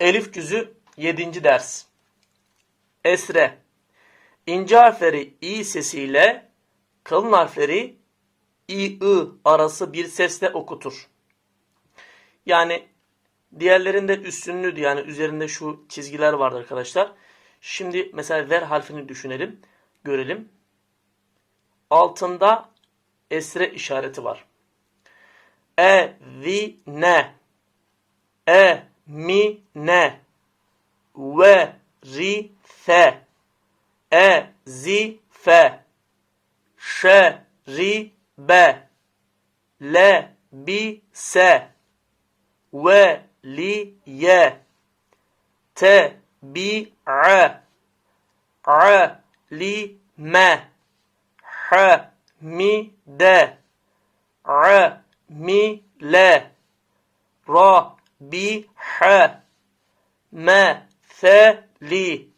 Elif cüzü 7. ders. Esre. İnce harfleri i sesiyle kalın harfleri i ı arası bir sesle okutur. Yani diğerlerinde üstünlüydü yani üzerinde şu çizgiler vardı arkadaşlar. Şimdi mesela ver harfini düşünelim, görelim. Altında esre işareti var. E, vi, ne. E, من ورث أزف شرب لبس ولي تبع علم حمد عمل رأى Bi, ha. Me, fe, li.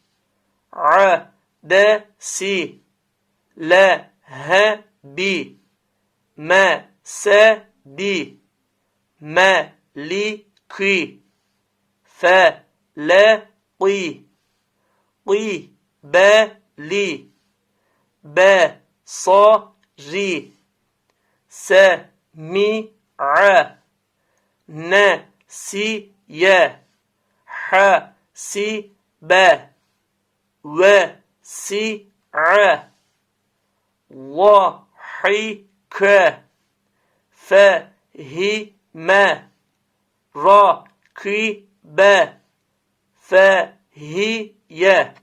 A, de, si. Le, he, bi. Me, se, di. Me, li, ki. Fe, le, ki. Ki, be, li. Be, sa, ri. Se, mi, a. Ne, سي يا ح سي با و سي ع و حي ك ف هي ما را كي با ف هي يا.